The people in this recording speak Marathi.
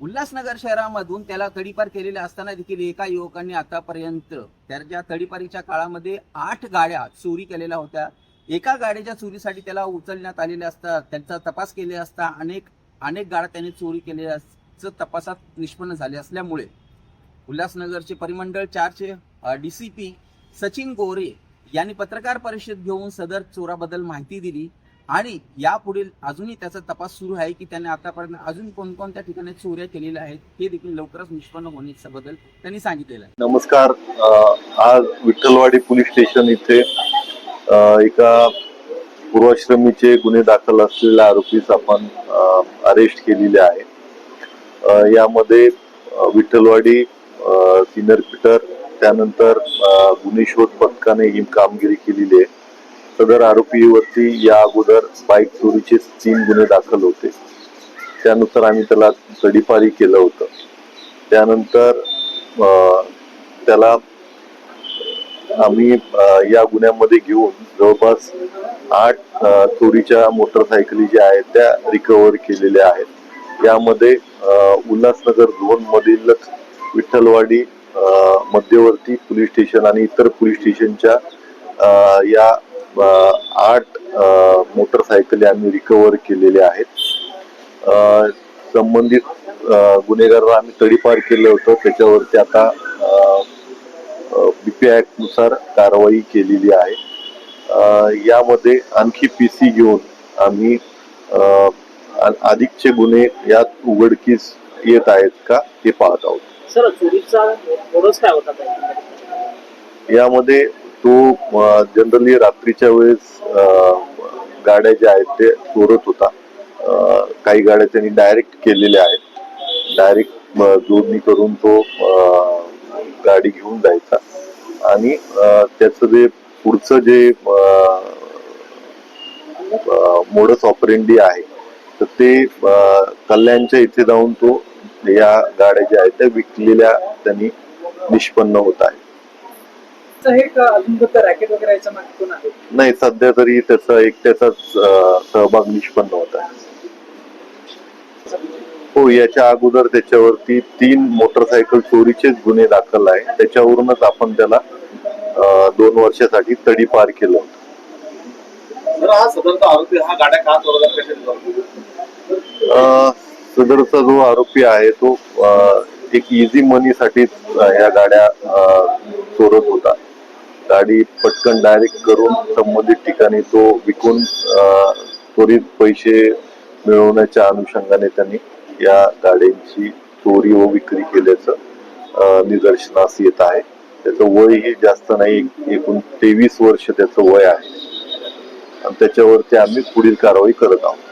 उल्हासनगर शहरामधून त्याला तडीपार केलेले असताना देखील एका युवकांनी आतापर्यंत त्याच्या तडीपारीच्या काळामध्ये आठ गाड्या चोरी केलेल्या होत्या. एका गाडीच्या चोरीसाठी त्याला उचलण्यात आलेले असतात त्यांचा तपास केले असता अनेक अनेक गाड्या त्यांनी चोरी केलेल्याचं तपासात निष्पन्न झाले असल्यामुळे उल्हासनगरचे परिमंडळ चारचे D C P Sachin Gore यांनी पत्रकार परिषद घेऊन सदर चोराबद्दल माहिती दिली. आणि यापुढील अजूनही त्याचा तपास सुरू आहे की त्याने आतापर्यंत अजून कोणकोणत्या ठिकाणी चोऱ्या केलेल्या आहेत हे देखील लवकरच निष्पन्न होण्याबद्दल त्यांनी सांगितलेलं आहे. नमस्कार. आज विठ्ठलवाडी पोलीस स्टेशन इथे एका पूर्वाश्रमीचे गुन्हे दाखल असलेल्या आरोपीस आपण अरेस्ट केलेले आहे. यामध्ये विठ्ठलवाडी सिनर पीटर त्यानंतर गुन्हे शोध पथकाने ही कामगिरी केलेली आहे. सदर आरोपीवरती या अगोदर बाईक चोरीचे तीन गुन्हे दाखल होते. त्यानुसार आम्ही त्याला तडीपारी केलं होतं. त्यानंतर त्याला आम्ही या गुन्ह्यामध्ये घेऊन जवळपास आठ चोरीच्या मोटरसायकली ज्या आहेत त्या रिकव्हर केलेल्या आहेत. यामध्ये उल्हासनगर झोन विठ्ठलवाडी मध्यवर्ती पोलीस स्टेशन आणि इतर पोलीस स्टेशनच्या या आठ मोटरसायकली आम्ही रिकव्हर केलेल्या आहेत. संबंधित गुन्हेगारांना आम्ही तडीपार केलं होतं. त्याच्यावरती आता बीपी ऍक्टनुसार कारवाई केलेली आहे. यामध्ये आणखी पीसी घेऊन आम्ही अधिकचे गुन्हे यात उघडकीस येत आहेत का हे पाहत आहोत. सर चोरीचा मोडच काय होता? काय यामध्ये तो जनरली रात्रीच्या वेळेस गाड्या ज्या आहेत ते चोरत होता. काही गाड्या त्यांनी डायरेक्ट केलेल्या आहेत. डायरेक्ट जोडणी करून तो गाडी घेऊन जायचा. आणि त्याचं जे पुढचं जे मोडस ऑपरेंडी आहे तर ते कल्याणच्या इथे जाऊन तो या गाड्या ज्या आहेत त्या विकलेल्या त्यांनी निष्पन्न होत आहे तर हे का अजून फक्त रॅकेट वगैरे नाही सध्या तरी त्याचा एकट्याचाच अ, सहभाग निष्पन्न होत आहे. हो याच्या अगोदर त्याच्यावरती तीन मोटरसायकल चोरीचेच गुन्हे दाखल आहे. त्याच्यावरूनच आपण त्याला दोन वर्षासाठी तडीपार केलं होतं. तर हा सदरचा हा जो आरोपी आहे तो एक इझी मनी साठी या गाड्या चोरत होता. गाडी पटकन डायरेक्ट करून संबंधित ठिकाणी तो विकून त्वरित पैसे मिळवण्याच्या अनुषंगाने त्यांनी या गाड्यांची चोरी व विक्री केल्याचं निदर्शनास येत आहे. त्याचं वयही जास्त नाही एकूण तेवीस वर्ष त्याचं वय आहे. आणि त्याच्यावरती आम्ही पुढील कारवाई करत आहोत.